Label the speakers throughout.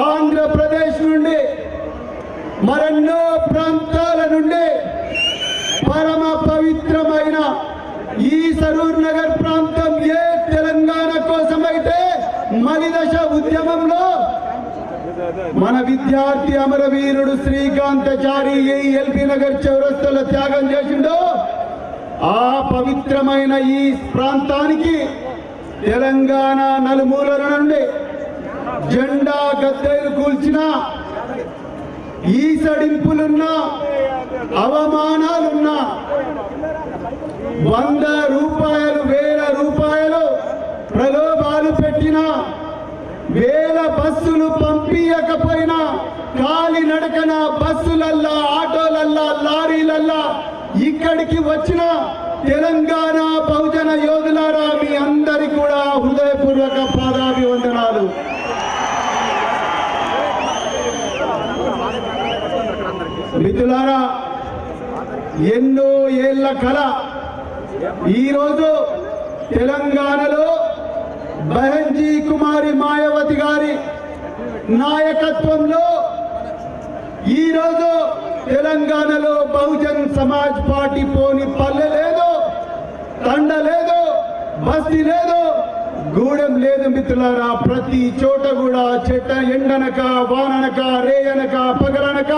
Speaker 1: ఆంధ్రప్రదేశ్ నుండి మరెన్నో ప్రాంతాల నుండి పరమ పవిత్రమైన ఈ సరూర్ నగర్ ప్రాంతం ఏ తెలంగాణ కోసమైతే మలిదశ ఉద్యమంలో మన విద్యార్థి అమరవీరుడు శ్రీకాంతచారి ఏ ఎల్పీ నగర్ చౌరస్తలో త్యాగం చేసిండో ఆ పవిత్రమైన ఈ ప్రాంతానికి తెలంగాణ నలుమూలల నుండి జెండా గద్దెలు కూల్చిన ఈసడింపులున్నా అవమానాలున్నా వంద రూపాయలు వేల రూపాయలు ప్రలోభాలు పెట్టిన వేల బస్సులు పంపించకపోయినా కాలి నడకన బస్సులల్లా ఆటోలల్లా లారీలల్లా ఇక్కడికి వచ్చిన తెలంగాణ బహుజన యోధులారా మీ అందరి కూడా హృదయపూర్వక పాదాభివందనాలు. మిత్రులారా ఎన్నో ఏళ్ళ కళ ఈరోజు తెలంగాణలో బహంజీ కుమారి మాయావతి గారి నాయకత్వంలో ఈరోజు తెలంగాణలో బహుజన్ సమాజ్ పార్టీ పోని పల్లె లేదు తండ లేదు బస్తీ లేదు. గూడెం లేదు మిత్రులారా. ప్రతి చోట కూడా చెట్ట ఎండనక వాననక రేయనక పగలనక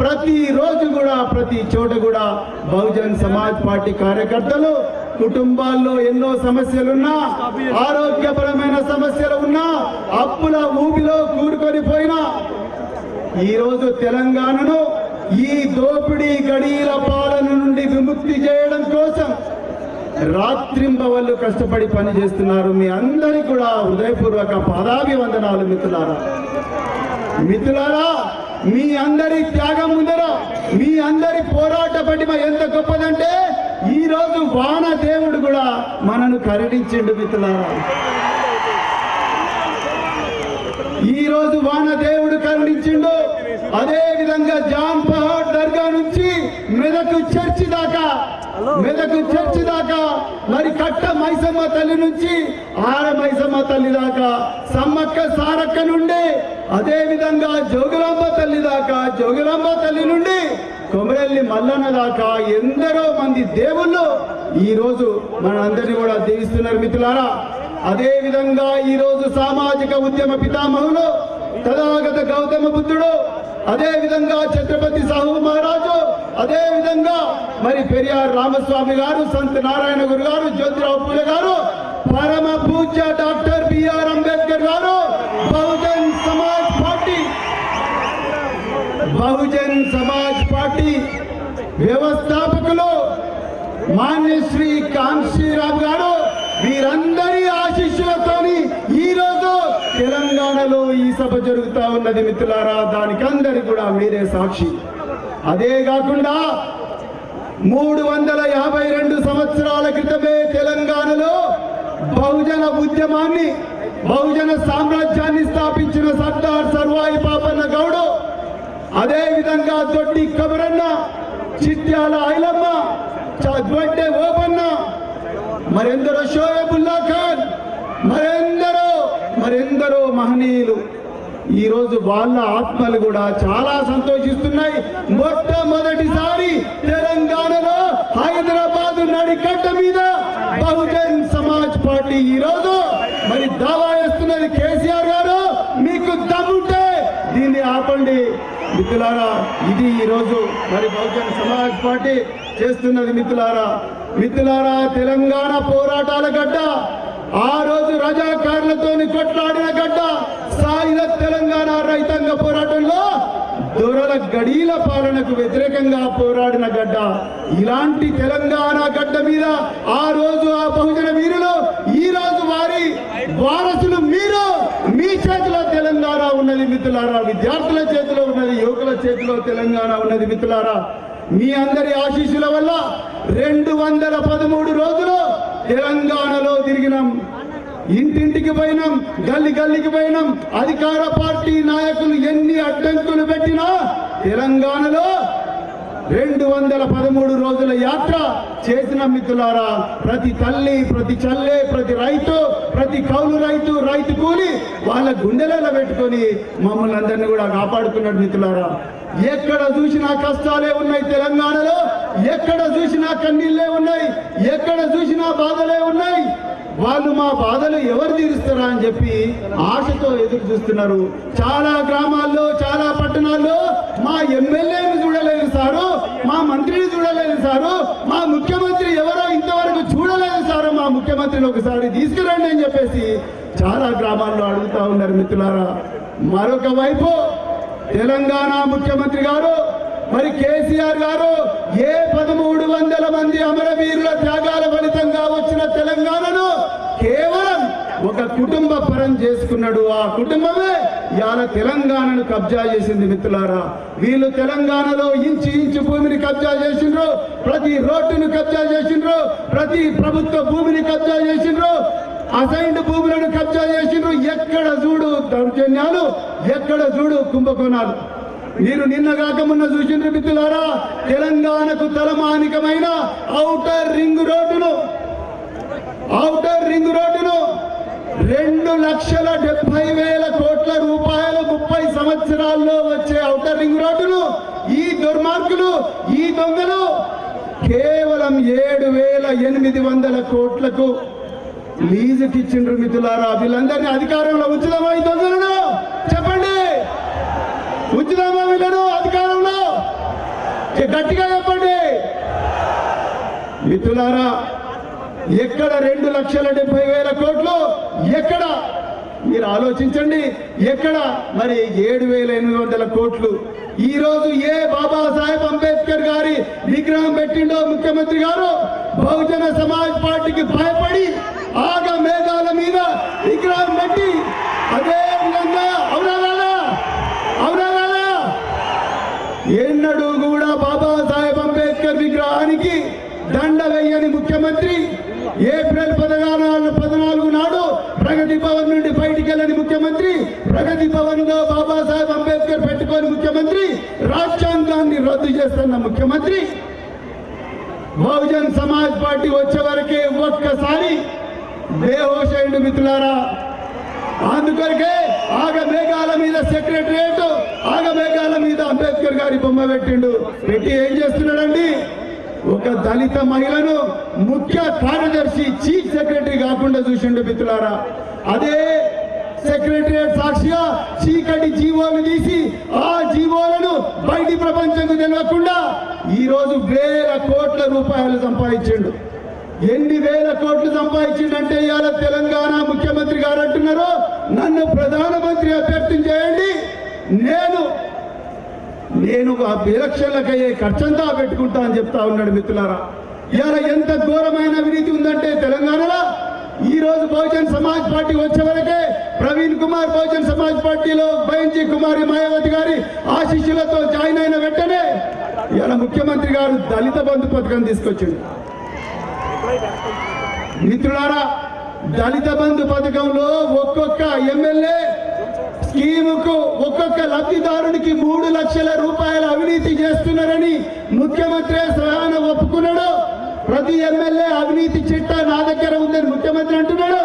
Speaker 1: ప్రతి రోజు కూడా ప్రతి చోట కూడా బహుజన్ సమాజ్ పార్టీ కార్యకర్తలు కుటుంబాల్లో ఎన్నో సమస్యలున్నా ఆరోగ్యపరమైన సమస్యలు ఉన్నా అప్పుల ఊబిలో కూరుకొని పోయినా ఈ రోజు తెలంగాణను ఈ దోపిడీ గడీల పాలన నుండి విముక్తి చేయడం కోసం రాత్రింబవళ్ళు కష్టపడి పని చేస్తున్నారు. మీ అందరి కూడా హృదయపూర్వక పాదాభివందనాలు మిత్రులారా. మిత్రులారా మీ అందరి త్యాగం ముందర మీ అందరి పోరాట పటిమ ఎంత గొప్పదంటే ఈ రోజు వాన దేవుడు కూడా మనను కరుణించిండు మిత్రులారా. ఈ రోజు వాన దేవుడు కరుణించిండు. అదే విధంగా జాన్ పహాడ్ దర్గా నుంచి మెదకు చర్చి దాకా మెదకు చర్చి దాకా మరి కట్ట మైసమ్మ తల్లి నుంచి ఆర మైసమ్మ తల్లి దాకా సమ్మక్క సారక్క నుండి అదే విధంగా జోగులాంబ తల్లి దాకా జోగులాంబ తల్లి నుండి కొమరల్లి మల్లన్న దాకా ఎందరో మంది దేవుళ్ళు ఈ రోజు మనందరినీ కూడా దీవిస్తున్నారు మిత్రులారా. అదే విధంగా ఈరోజు సామాజిక ఉద్యమ పితామహులు తథాగత గౌతమ బుద్ధుడు అదే విధంగా ఛత్రపతి సాహు మహారాజు అదే విధంగా మరి పెరియార్ రామస్వామి గారు సంత్ నారాయణ గురు గారు జ్యోతిరావు పూజ గారు పరమ పూజ్య doctor BR Ambedkar garu Bahujan Samaj party. Bahujan Samaj party వ్యవస్థాపకులు మాన్యశ్రీ కాంశీరామ్ గారు వీరందరి ఆశీస్సులతోని తెలంగాణలో ఈ సభ జరుగుతూ ఉన్నది మిత్రులారా దానికి అందరు కూడా మీరే సాక్షి. అదే కాకుండా మూడు వందల యాభై రెండు సంవత్సరాల క్రితమే తెలంగాణలో బహుజన ఉద్యమాన్ని బహుజన సామ్రాజ్యాన్ని స్థాపించిన సర్దార్ సర్వాయి పాపన్న గౌడు అదే విధంగా దొడ్డి కబరన్న చిట్యాల ఐలమ్మ చ- దొడ్డే ఓపన్న మరెందరో షోయబుల్లా ఖాన్ మరెందరో మరెందరో మహనీయులు. ఈరోజు వాళ్ళ ఆత్మలు కూడా చాలా సంతోషిస్తున్నాయి. మొట్టమొదటిసారి తెలంగాణలో హైదరాబాద్ నడికట్ట మీద బహుజన్ సమాజ్ పార్టీ ఈరోజు మరి దావా వేస్తున్నది కేసీఆర్ గారు. మీకు దమ్ముంటే దీన్ని ఆపండి. మిత్రులారా ఇది ఈరోజు మరి బహుజన్ సమాజ్ పార్టీ చేస్తున్నది మిత్రులారా. మిత్రులారా తెలంగాణ పోరాటాల గడ్డ ఆ రోజు రజాకారులతోని కొట్లాడిన గడ్డ సాయుధ తెలంగాణ రైతాంగ పోరాటంలో దొరల గడీల పాలనకు వ్యతిరేకంగా పోరాడిన గడ్డ. ఇలాంటి తెలంగాణ గడ్డ మీద ఆ రోజు ఆ బహుజన వీరులు ఈ రోజు వారి వారసులు మీరు మీ చేతిలో తెలంగాణ ఉన్నది మిత్రులారా. విద్యార్థుల చేతిలో ఉన్నది యువకుల చేతిలో తెలంగాణ ఉన్నది మిత్రులారా. మీ అందరి ఆశీస్సుల వల్ల రెండు వందల పదమూడు రోజులు తెలంగాణలో తిరిగినాం. ఇంటింటికి పోయినాం గల్లి గల్లికి పోయినాం. అధికార పార్టీ నాయకులు ఎన్ని అడ్డంకులు పెట్టినా తెలంగాణలో రెండు వందల పదమూడు రోజుల యాత్ర చేసిన మిత్రులారా ప్రతి తల్లి ప్రతి చల్లే ప్రతి రైతు ప్రతి కౌలు రైతు రైతు కూలి వాళ్ళ గుండెలలో పెట్టుకొని మమ్మల్ని అందరినీ కూడా కాపాడుకున్నాడు మిత్రులారా. ఎక్కడ చూసినా కష్టాలే ఉన్నాయి తెలంగాణలో ఎక్కడ చూసినా కన్నీళ్ళే ఉన్నాయి ఎక్కడ చూసినా బాధలే ఉన్నాయి. వాళ్ళు మా బాధలు ఎవరు తీరుస్తారా అని చెప్పి ఆశతో ఎదురు చూస్తున్నారు. చాలా గ్రామాల్లో చాలా పట్టణాల్లో మా ఎమ్మెల్యేని చూడలేదు సారు మా మంత్రిని చూడలేదు సారు మా ముఖ్యమంత్రి ఎవరో ఇంతవరకు చూడలేదు సారు మా ముఖ్యమంత్రిని ఒకసారి తీసుకురండి అని చెప్పేసి చాలా గ్రామాల్లో అడుగుతా ఉన్నారు మిత్రులారా. మరొక వైపు తెలంగాణ ముఖ్యమంత్రి గారు మరి కేసీఆర్ గారు ఏ పదమూడు వందల మంది అమరవీరుల త్యాగాల ఫలితంగా వచ్చిన తెలంగాణను కేవలం ఒక కుటుంబ పరం చేసుకున్నాడు. ఆ కుటుంబమే ఇవాళ తెలంగాణను కబ్జా చేసింది మిత్రులారా. వీళ్ళు తెలంగాణలో ఇంచు ఇంచు భూమిని కబ్జా చేసిండ్రు. ప్రతి రోడ్డును కబ్జా చేసిండ్రు. ప్రతి ప్రభుత్వ భూమిని కబ్జా చేసిండ్రు. అసైన్డ్ భూములను కబ్జా చేసిండ్రు. ఎక్కడ చూడు దౌర్జన్యాలు ఎక్కడ చూడు కుంభకోణాలు. మీరు నిన్న కాక మొన్న చూసిండ్రు మిత్రులారా తెలంగాణకు తలమానికమైన ఔటర్ రింగ్ రోడ్డును. ఔటర్ రింగ్ రోడ్డును రెండు లక్షల డెబ్బై వేల కోట్ల రూపాయలు ముప్పై సంవత్సరాల్లో వచ్చే ఔటర్ రింగ్ రోడ్డును ఈ దుర్మార్గులు ఈ దొంగలు కేవలం ఏడు వేల ఎనిమిది వందల కోట్లకు లీజుకిచ్చిండ్రు ఇచ్చిండ్రు మిత్రులారా వీళ్ళందరినీ అధికారంలో ఉంచుదామా ఈ దొంగలను? చెప్పండి. ఉంచుదామా వీళ్ళను అధికారంలో? గట్టిగా చెప్పండి. మిథులారా ఎక్కడ రెండు లక్షల డెబ్బై వేల కోట్లు? ఎక్కడ? మీరు ఆలోచించండి. ఎక్కడ? మరి ఏడు వేల ఎనిమిది వందల కోట్లు. ఈ రోజు ఏ బాబాసాహెబ్ అంబేద్కర్ గారి విగ్రహం పెట్టిండో ముఖ్యమంత్రి గారు? బహుజన సమాజ్ పార్టీకి భయపడి ఆగ మేఘాల మీద విగ్రహం పెట్టి అదే విధంగా అవునా అవునా ఎన్నడూ కూడా బాబాసాహెబ్ అంబేద్కర్ విగ్రహానికి దండ వేయని ముఖ్యమంత్రి ఏప్రిల్ పదహారు పద్నాలుగు నాడు ప్రగతి భవన్ నుండి బయటికి వెళ్ళని ముఖ్యమంత్రి ప్రగతి భవన్లో బాబాసాహెబ్ అంబేద్కర్ పెట్టుకొని ముఖ్యమంత్రి రాజ్యాంగాన్ని రద్దు చేస్తున్న ముఖ్యమంత్రి. బహుజన్ సమాజ్ పార్టీ వచ్చే వరకే ఒక్కసారి బేహోషైండు మిత్రులారా. అందుకొరకే ఆగ మేఘాల మీద సెక్రటరియట్ ఆగ మేఘాల మీద అంబేద్కర్ గారి బొమ్మ పెట్టిండు. పెట్టి ఏం చేస్తున్నాడండి? ఒక దళిత మహిళను ముఖ్య కార్యదర్శి చీఫ్ సెక్రటరీ కాకుండా చూసిండు మిత్రులారా. అదే సెక్రటరియట్ సాక్షిగా చీకటి జీవోలు తీసి ఆ జీవోలను బయటి ప్రపంచంకు తెలియకుండా ఈ రోజు వేల కోట్ల రూపాయలు సంపాదించిండు. ఎన్ని వేల కోట్లు సంపాదించిండంటే ఇవాళ తెలంగాణ ముఖ్యమంత్రి గారు అంటున్నారు నన్ను ప్రధానమంత్రి అభ్యర్థం చేయండి నేను నేను ఆ ఎలక్షన్లకు ఖర్చంతా పెట్టుకుంటా అని చెప్తా ఉన్నాడు మిత్రులారా. ఇవాళ ఎంత ఘోరమైన అవినీతి ఉందంటే తెలంగాణలో ఈ రోజు బహుజన్ సమాజ్ పార్టీ వచ్చే వరకే ప్రవీణ్ కుమార్ బహుజన్ సమాజ్ పార్టీలో బయంజీ కుమారి మాయావతి గారి ఆశీస్సులతో జాయిన్ అయిన వెంటనే ఇవాళ ముఖ్యమంత్రి గారు దళిత బంధు పథకం తీసుకొచ్చింది మిత్రులారా దళిత బంధు పథకంలో ఒక్కొక్క ఎమ్మెల్యే స్కీముకు ఒక్కొక్క లబ్ధిదారునికి మూడు లక్షల రూపాయల అవినీతి చేస్తున్నారని ముఖ్యమంత్రి స్వయాన ఒప్పుకున్నాడు. ప్రతి ఎమ్మెల్యే అవినీతి చిట్టా నా దగ్గర ఉందని ముఖ్యమంత్రి అంటున్నాడు.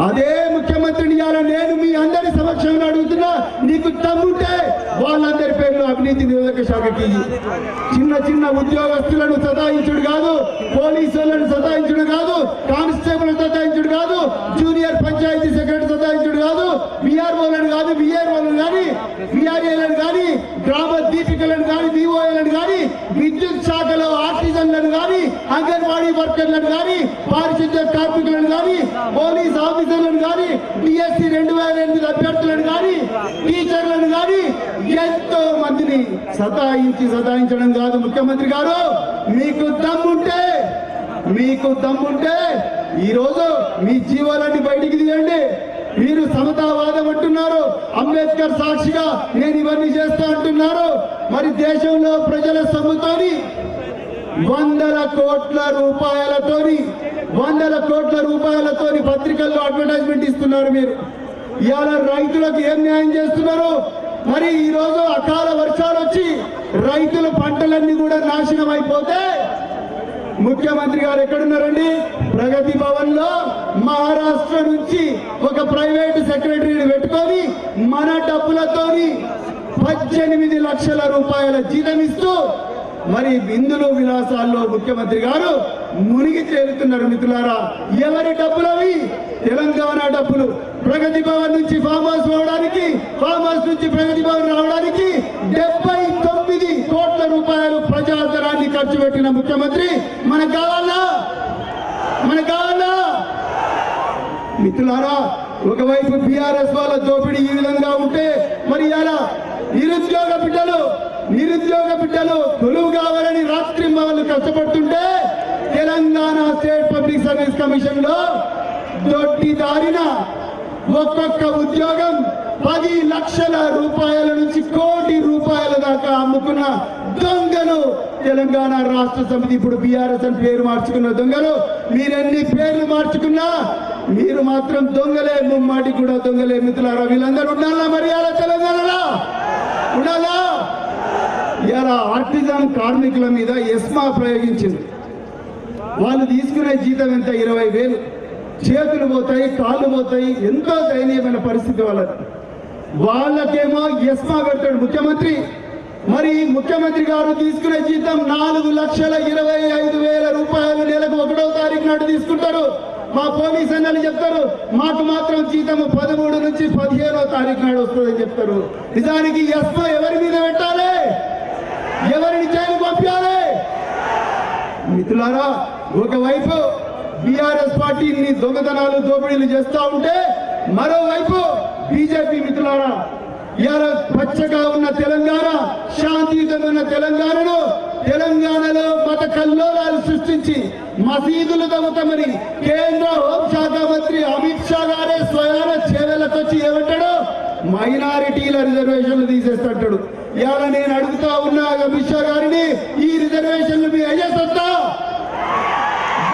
Speaker 1: అదే ముఖ్యమంత్రిని ఇవాళ నేను మీ అందరి సమక్షంలో అడుగుతున్నా నీకు తమ్ముంటే. వాళ్ళందరి పేర్లు అవినీతి నిరోధక శాఖకి చిన్న చిన్న ఉద్యోగస్తులను సతాయించుడు కాదు పోలీసులను సతాయించుడు కాదు కానిస్టేబుల్ సతాయించుడు కాదు జూనియర్ పంచాయతీ సెక్రటరీ సతాయించుడు కాదు విఆర్ఓలను కాదు విఆర్ఓలను కానీ విఆర్ఏలను కానీ గ్రామ దీపికలను కానీ విఓఏలను కానీ విద్యుత్ శాఖలో ఆర్టిజన్లను కానీ అంగన్వాడీ వర్కర్లను వర్కర్లను కానీ పారిశుద్ధ్య కార్మికులను కానీ పోలీస్ ఆఫీసర్లను కానీ డిఎస్సి రెండు వేల ఎనిమిది అభ్యర్థులను కానీ టీచర్లను కానీ ఎంతో మందిని సతాయించి సతాయించడం కాదు ముఖ్యమంత్రి గారు. మీకు దమ్ముంటే మీకు దమ్ముంటే ఈరోజు మీ జీవాలన్నీ బయటికి తీయండి. మీరు సమతావాదం అంటున్నారు. అంబేద్కర్ సాక్షిగా నేను ఇవన్నీ చేస్తా అంటున్నారు. మరి దేశంలో ప్రజల సొమ్ముతోని వందల కోట్ల రూపాయలతోని వందల కోట్ల రూపాయలతోని పత్రికల్లో అడ్వర్టైజ్మెంట్ ఇస్తున్నారు మీరు. ఇవాళ రైతులకు ఏం న్యాయం చేస్తున్నారు మరి ఈరోజు అకాల వర్షాలు వచ్చి రైతుల పంటలన్నీ కూడా నాశనం అయిపోతే ముఖ్యమంత్రి గారు ఎక్కడున్నారండి? ప్రగతి భవన్లో మహారాష్ట్ర నుంచి ఒక ప్రైవేట్ సెక్రటరీని పెట్టుకొని మన డబ్బులతోని పద్దెనిమిది లక్షల రూపాయల జీతం ఇస్తూ మరి బిందులు విలాసాల్లో ముఖ్యమంత్రి గారు మునిగి తేలుతున్నారు మిత్రులారా. ఎవరి డబ్బులవి? తెలంగాణ డబ్బులు. ప్రగతి భవన్ నుంచి ఫామ్ హౌస్ రావడానికి ఫామ్ హౌస్ నుంచి ప్రగతి భవన్ రావడానికి డెబ్బై రూపాయలు ఖర్చు పెట్టిన ముఖ్యమంత్రి మనకు కావాలా? మనకు కావాలా? మిత్రులారా ఒకవైపు బీఆర్ఎస్ వాళ్ళ దోపిడీ ఈ విధంగా ఉంటే మరి ఇలా నిరుద్యోగ బిడ్డలు నిరుద్యోగ బిడ్డలు కొలువు కావాలని రాత్రి వాళ్ళు కష్టపడుతుంటే తెలంగాణ స్టేట్ పబ్లిక్ సర్వీస్ కమిషన్లో దొడ్డి దారిన ఒక్కొక్క ఉద్యోగం పది లక్షల రూపాయల నుంచి కోటి రూపాయల దాకా అమ్ముకున్న దొంగలు. తెలంగాణ రాష్ట్ర సమితి ఇప్పుడు బీఆర్ఎస్ అని పేరు మార్చుకున్న దొంగలు. మీరెన్ని పేర్లు మార్చుకున్నా మీరు మాత్రం దొంగలే. ముమ్మాటి కూడా దొంగలే మిత్రులారా. వీళ్ళందరూ ఉండాలా మరి అలా తెలంగాణలో? ఉండాలా? ఇలా ఆర్టిజాన్ కార్మికుల మీద ఎస్మా ప్రయోగించింది. వాళ్ళు తీసుకునే జీతం ఎంత? ఇరవై వేలు. చేతులు పోతాయి కాళ్ళు పోతాయి. ఎంతో దయనీయమైన పరిస్థితి వాళ్ళది. వాళ్ళకేమో ఎస్మా పెడతాడు ముఖ్యమంత్రి. మరి ముఖ్యమంత్రి గారు తీసుకునే జీతం నాలుగు లక్షల ఇరవై ఐదు వేల రూపాయలు నెలకు ఒకటో తారీఖు నాడు తీసుకుంటారు. మా పోలీస్ అన్నలు చెప్తారు మాకు మాత్రం జీతం పదమూడు నుంచి పదిహేనో తారీఖు నాడు వస్తుందని చెప్తారు. నిజానికి ఎస్ఓ ఎవరి మీద పెట్టాలి? ఎవరిని జైలు పంపించాలి? మిత్రులారా ఒకవైపు బీఆర్ఎస్ పార్టీని దొంగతనాలు దోపిడీలు చేస్తూ ఉంటే మరోవైపు బీజేపీ మిత్రులారా ఇవాళ పచ్చగా ఉన్న తెలంగాణ శాంతియుతమైన ఉన్న తెలంగాణను తెలంగాణలో మత కల్లోలాలు సృష్టించి మసీదులు తవ్వుతామని కేంద్ర హోంశాఖ మంత్రి అమిత్ షా గారే స్వయాన చేవెళ్ళకి వచ్చి ఏమంటాడు మైనారిటీల రిజర్వేషన్లు తీసేస్తాడు. ఇవాళ నేను అడుగుతా ఉన్నా అమిత్ షా గారిని ఈ రిజర్వేషన్లు మీ అయ్యే సత్తా?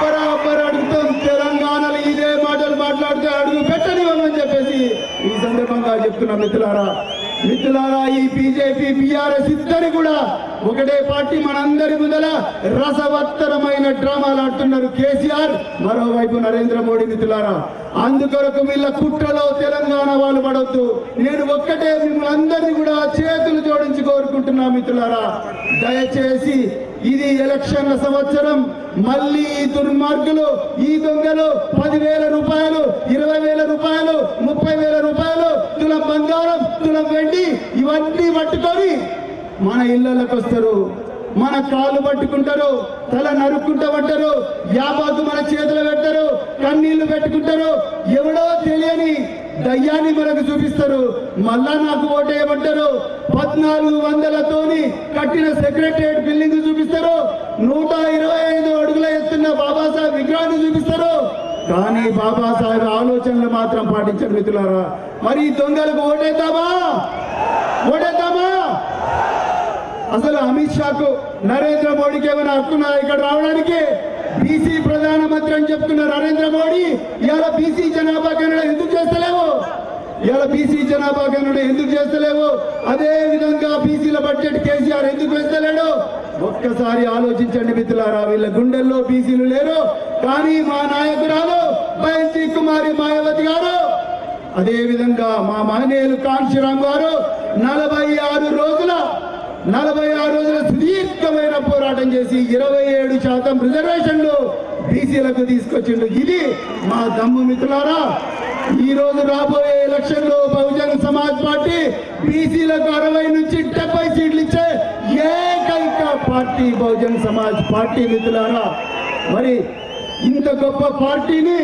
Speaker 1: బరాబర్ అడుగుతాం తెలంగాణలో ఇదే మాటలు మాట్లాడితే అడుగు పెట్టనివ్వమని చెప్పేసి ఈ సందర్భంగా చెప్తున్నా మిత్రులారా. మిత్రులారా ఈ బీజేపీ బీఆర్ఎస్ ఇద్దరు కూడా ఒకటే పార్టీ మనందరి ముందల రసవత్తరమైన డ్రామాలు ఆడుతున్నారు కేసీఆర్. మరోవైపు నరేంద్ర మోడీ మిత్రులారా అందుకొరకు వీళ్ళ కుట్రలో తెలంగాణ వాళ్ళు పడవద్దు నేను ఒక్కటే మిమ్మల్ని అందరినీ కూడా చేతులు జోడించి కోరుకుంటున్నా మిత్రులారా. దయచేసి ఇది ఎలక్షన్ల సంవత్సరం. మళ్ళీ ఈ దుర్మార్గులు ఈ దొంగలు పదివేల రూపాయలు ఇరవై వేల రూపాయలు ముప్పై వేల రూపాయలు తులం బంగారం తులం వెండి ఇవన్నీ పట్టుకొని మన ఇళ్ళకి వస్తారు. మన కాళ్ళు పట్టుకుంటారు తల నరుక్కుంటూ పట్టరు యాబాకు మన చేతులు పెట్టరు కన్నీళ్ళు పెట్టుకుంటారు. ఎవడో తెలియని దయ్యాన్ని మనకు చూపిస్తారు. మళ్ళా నాకు ఓటేయమంటారు. పద్నాలుగు వందలతోని కట్టిన సెక్రటరియట్ బిల్డింగ్ చూపిస్తారు. నూట ఇరవై ఐదు అడుగుల ఎత్తున్న బాబాసాహెబ్ విగ్రహాన్ని చూపిస్తారు. కానీ బాబాసాహెబ్ ఆలోచనలు మాత్రం పాటించారు మిత్రులారా. మరి దొంగలకు ఓటేద్దామా? ఓటేద్దామా? అసలు అమిత్ షాకు నరేంద్ర మోడీకి ఏమైనా హక్కున్నా ఇక్కడ రావడానికి బీసీ ప్రధానమంత్రి అని చెప్తున్న నరేంద్ర మోడీ ఇవాళ బీసీ జనాభా గణన ఎందుకు చేస్తలేవు? ఇవాళ బీసీ జనాభా గణన ఎందుకు చేస్తలేవు? అదే విధంగా బీసీల బడ్జెట్ కేసీఆర్ ఎందుకు వేస్తలేడు? ఒక్కసారి ఆలోచించండి మిత్రులారా వీళ్ళ గుండెల్లో బీసీలు లేరు కానీ మా నాయకురాలు బయల్జీ కుమారి మాయావతి గారు. అదే విధంగా మా మహనీయులు కాంశీరామ్ గారు నలభై ఆరు రోజుల నలభై ఆరు రోజుల సుదీర్ఘమైన పోరాటం చేసి ఇరవై ఏడు శాతం రిజర్వేషన్లు బీసీలకు తీసుకొచ్చిండు ఇది మా దమ్ము మిత్రులారా. ఈ రోజు రాబోయే ఎలక్షన్లో బహుజన్ సమాజ్ పార్టీ బీసీలకు అరవై నుంచి డెబ్బై సీట్లు ఇచ్చే ఏకైక పార్టీ బహుజన్ సమాజ్ పార్టీ మిత్రులారా. మరి ఇంత గొప్ప పార్టీని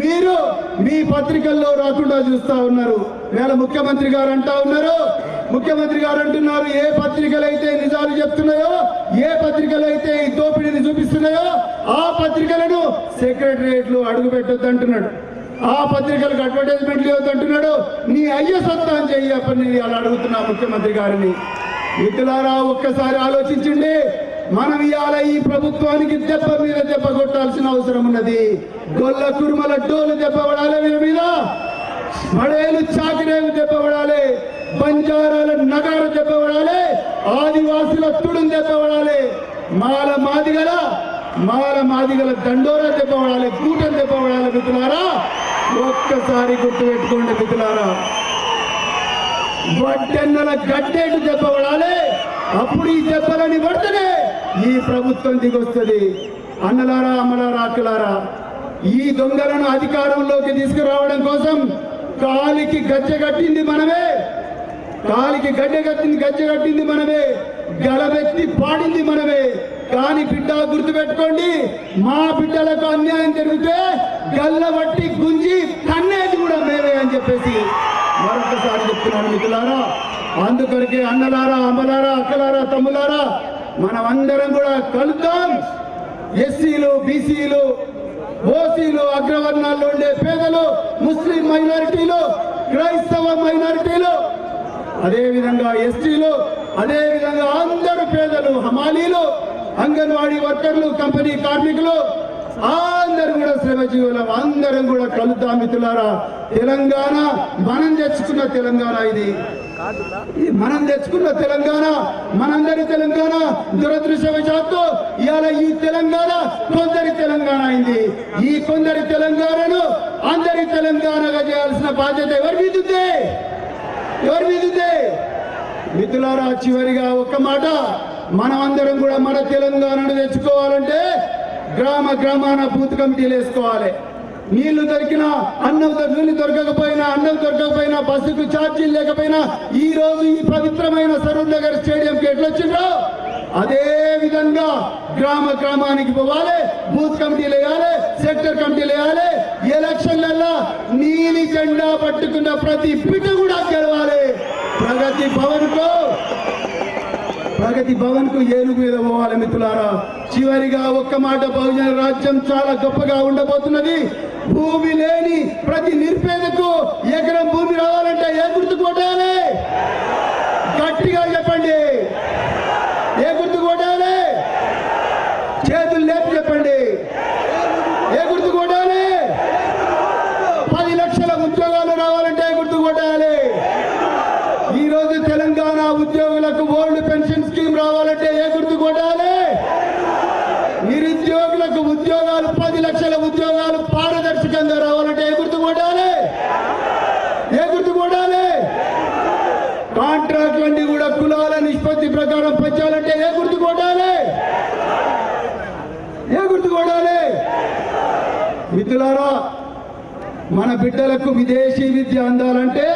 Speaker 1: మీరు మీ పత్రికల్లో రాకుండా చూస్తా ఉన్నారు. వేళ ముఖ్యమంత్రి గారు అంటా ఉన్నారు ముఖ్యమంత్రి గారు అంటున్నారు ఏ పత్రికలు అయితే నిజాలు చెప్తున్నాయో ఏ పత్రికలు అయితే ఈ దోపిడీని చూపిస్తున్నాయో ఆ పత్రికలను సెక్రటరియట్లు అడుగు పెట్టొద్దు అంటున్నాడు. ఆ పత్రికలకు అడ్వర్టైజ్మెంట్లు ఇవ్వద్దు అంటున్నాడు. నీ అయ్య సొంతం అని చెయ్యి అప్పని అలా అడుగుతున్నా ముఖ్యమంత్రి గారిని. మిత్రులారా ఒక్కసారి ఆలోచించండి. మనం ఇవాళ ఈ ప్రభుత్వానికి దెబ్బ మీద దెబ్బ కొట్టాల్సిన అవసరం ఉన్నది. గొల్ల కురుమల డోలు దెబ్బ పడాలి వీళ్ళ మీద. మడేలు చాకిరేలు దెబ్బ పడాలి. బంజారాల నగారు చెప్పబడాలి ఆదివాసుల తుడుం చెప్పబడాలి మాల మాదిగల మాల మాదిగల దండోరా చెప్పబడాలి కూటం చెప్పబడాలి మిత్రులారా. ఒక్కసారి గుర్తు పెట్టుకోండి మిత్రులారా. వడ్డెన్నల గడ్డేటు చెప్పబడాలి అప్పుడు ఈ చెప్పలని పడితేనే ఈ ప్రభుత్వం దిగొస్తుంది. అన్నలారా అమ్మలారా అక్కలారా ఈ దొంగలను అధికారంలోకి తీసుకురావడం కోసం కాలికి గచ్చగట్టింది కట్టింది మనమే. కాలికి గడ్డె కట్టింది గజ్జె కట్టింది మనమే. గలబెత్తి పాడింది మనమే. కానీ బిడ్డ గుర్తుపెట్టుకోండి మా బిడ్డలకు అన్యాయం జరిగితే గల్లబట్టి గుంజి కన్నేది కూడా మేమే అని చెప్పేసి మరొకసారి చెప్తున్నాను మిత్రులారా. అందుకొరకే అన్నలారా అమ్మలారా అక్కలారా తమ్ములారా మనం అందరం కూడా కలుద్దాం. ఎస్సీలు బీసీలు ఓసీలు అగ్రవర్ణాల్లో ఉండే పేదలు ముస్లిం మైనారిటీలు క్రైస్తవ మైనారిటీలు అదేవిధంగా ఎస్టీలు అదేవిధంగా అందరు పేదలు హమాలీలు అంగన్వాడీ వర్కర్లు కంపెనీ కార్మికులు అందరు కూడా శ్రమజీవులం అందరం కూడా కలుద్దాం మిత్రులారా. తెలంగాణ మనం తెచ్చుకున్న తెలంగాణ ఇది. మనం తెచ్చుకున్న తెలంగాణ మనందరి తెలంగాణ దురదృష్టవశాత్తు ఇవాళ ఈ తెలంగాణ కొందరి తెలంగాణ అయింది. ఈ కొందరి తెలంగాణను అందరి తెలంగాణగా చేయాల్సిన బాధ్యత ఎవరి మీదుంది ఎవరి మీద ఉంది మిత్రులారా చివరిగా ఒక్క మాట. మనం అందరం కూడా మన తెలంగాణను తెచ్చుకోవాలంటే గ్రామ గ్రామాన బూత్ కమిటీలు వేసుకోవాలి. నీళ్ళు దొరికినా అన్నం దొ- నీళ్ళు దొరకకపోయినా అన్నం దొరకకపోయినా బస్సుకు ఛార్జీలు లేకపోయినా ఈ రోజు ఈ పవిత్రమైన సరూర్ నగర్ స్టేడియంకి ఎట్లొచ్చిండ్రో? అదే విధంగా గ్రామ గ్రామానికి పోవాలి బూత్ కమిటీలు వేయాలి సెక్టర్ కమిటీలు వేయాలి ఎలక్షన్లలో నీలి జెండా పట్టుకున్న ప్రతి పిట కూడా గెలవాలి. ప్రగతి భవన్కు ప్రగతి భవన్కు ఏనుగు మీద పోవాలి మిత్రులారా. చివరిగా ఒక్క మాట బహుజన రాజ్యం చాలా గొప్పగా ఉండబోతున్నది. భూమి లేని ప్రతి నిర్పేదకు ఎకరం భూమి రావాలంటే ఏ గుర్తు కొట్టాలి? గట్టిగా చెప్పండి ఏ గుర్తు కొట్టాలి చేతులు లేపి చెప్పండి ఏ గుర్తు కొట్టాలి పది లక్షల ఉద్యోగాలు రావాలంటే ఏ గుర్తు కొట్టాలి ఈ రోజు తెలంగాణ ఉద్యోగులకు ఓల్డ్ పెన్షన్ స్కీమ్ రావాలంటే ఏ గుర్తు కొట్టాలి నిరుద్యోగులకు ఉద్యోగాలు పది లక్షల ఉద్యోగాలు పారదర్శకంగా రావాలంటే ఏ గుర్తు కొట్టాలి ఏ గుర్తు కొట్టాలి కాంట్రాక్ట్లన్నీ కూడా కులాల నిష్పత్తి ప్రకారం పెంచాలంటే ఏ గుర్తు కొట్టాలి ఏ గుర్తు కొట్టాలి మిత్రులారా మన బిడ్డలకు విదేశీ విద్య అందాలంటే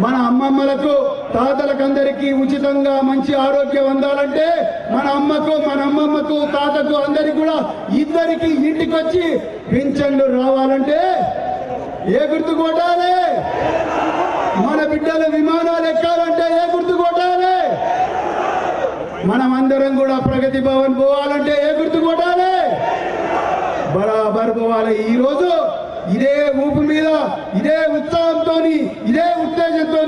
Speaker 1: మన అమ్మమ్మలకు తాతలకు అందరికీ ఉచితంగా మంచి ఆరోగ్యం అందాలంటే మన అమ్మకు మన అమ్మమ్మకు తాతకు అందరికి కూడా ఇద్దరికి ఇంటికి వచ్చి పింఛన్లు రావాలంటే ఏ గుర్తు కొట్టాలి మన బిడ్డల విమానాలు ఎక్కాలంటే ఏ గుర్తు కొట్టాలి మనం అందరం కూడా ప్రగతి భవన్ పోవాలంటే ఏ గుర్తు కొట్టాలి బరాబర్ పోవాలి. ఈరోజు ఇదే ఊపు మీద ఇదే ఉత్సాహంతో ఇదే ఉత్తేజంతో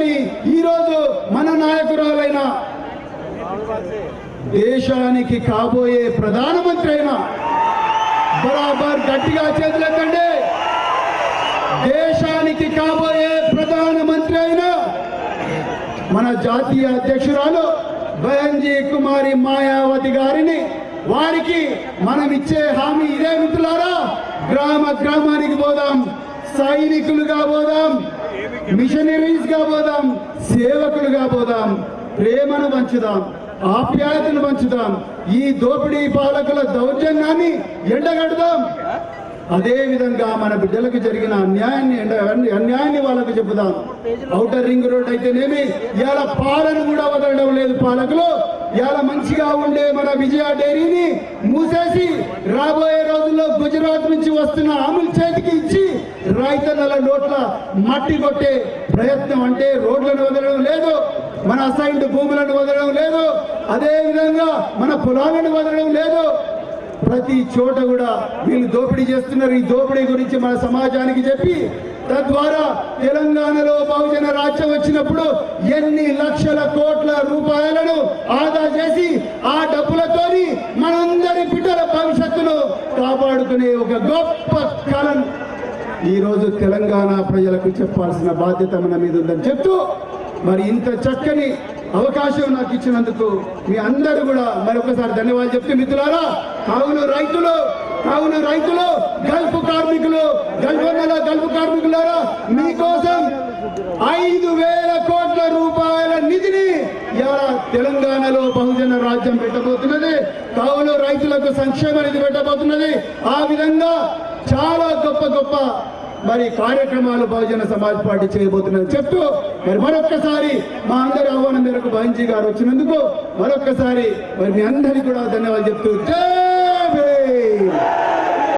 Speaker 1: ఈరోజు మన నాయకురాలైన దేశానికి కాబోయే ప్రధానమంత్రి అయిన బరాబర్ గట్టిగా చేతులెత్తండి. దేశానికి కాబోయే ప్రధానమంత్రి అయిన మన జాతీయ అధ్యక్షురాలు బయంజీ కుమారి మాయావతి గారిని వారికి మనం ఇచ్చే హామీ ఇదే మిత్రులారా. గ్రామ గ్రామానికి పోదాం. సైనికులుగా పోదాం. మిషనరీస్గా పోదాం. సేవకులుగా పోదాం. ప్రేమను పంచుదాం. ఆప్యాయతను పంచుదాం. ఈ దోపిడీ పాలకుల దౌర్జన్యాన్ని ఎండగడదాం. అదే విధంగా మన బిడ్డలకు జరిగిన అన్యాయాన్ని ఎండ- అన్యాయాన్ని వాళ్ళకు చెబుదాం. ఔటర్ రింగ్ రోడ్ అయితేనేమి ఇవాళ పాలను కూడా వదలడం లేదు పాలకులు. ఇలా మంచిగా ఉండే మన విజయ డైరీని మూసేసి రాబోయే రోజుల్లో గుజరాత్ నుంచి వస్తున్న అమూల్ చేతికి ఇచ్చి రైతన్నల నోట్ల మట్టి కొట్టే ప్రయత్నం అంటే రోడ్లను వదలడం లేదు మన అసైన్డ్ భూములను వదలడం లేదు అదేవిధంగా మన పొలాలను వదలడం లేదు. ప్రతి చోట కూడా వీళ్ళు దోపిడీ చేస్తున్నారు. ఈ దోపిడీ గురించి మన సమాజానికి చెప్పి తద్వారా తెలంగాణలో బహుజన రాజ్యం వచ్చినప్పుడు ఎన్ని లక్షల కోట్ల రూపాయలను ఆదా చేసి ఆ డబ్బులతోని మనందరి బిడ్డల భవిష్యత్తును కాపాడుకునే ఒక గొప్ప కళను ఈరోజు తెలంగాణ ప్రజలకు చెప్పాల్సిన బాధ్యత మన మీద ఉందని చెప్తూ మరి ఇంత చక్కని అవకాశం నాకు ఇచ్చినందుకు మీ అందరూ కూడా మరొకసారి ధన్యవాదాలు చెప్తూ మిత్రులారా కావున రైతులు కావున రైతులు గల్ఫ్ కార్మికులు గల్ఫన్నల గల్ఫ్ కార్మికులారా మీకోసం ఐదు వేల కోట్ల రూపాయల నిధిని తెలంగాణలో బహుజన రాజ్యం పెట్టబోతున్నది. కావున రైతులకు సంక్షేమ నిధి పెట్టబోతున్నది. ఆ విధంగా చాలా గొప్ప గొప్ప మరి కార్యక్రమాలు బహుజన సమాజ్ పార్టీ చేయబోతున్నది. చెప్తూ మరి మరొక్కసారి మా అందరి ఆహ్వానం మేరకు బహంజీ గారు వచ్చినందుకు మరొక్కసారి మరి మీ అందరికీ కూడా ధన్యవాదాలు చెప్తూ జై June.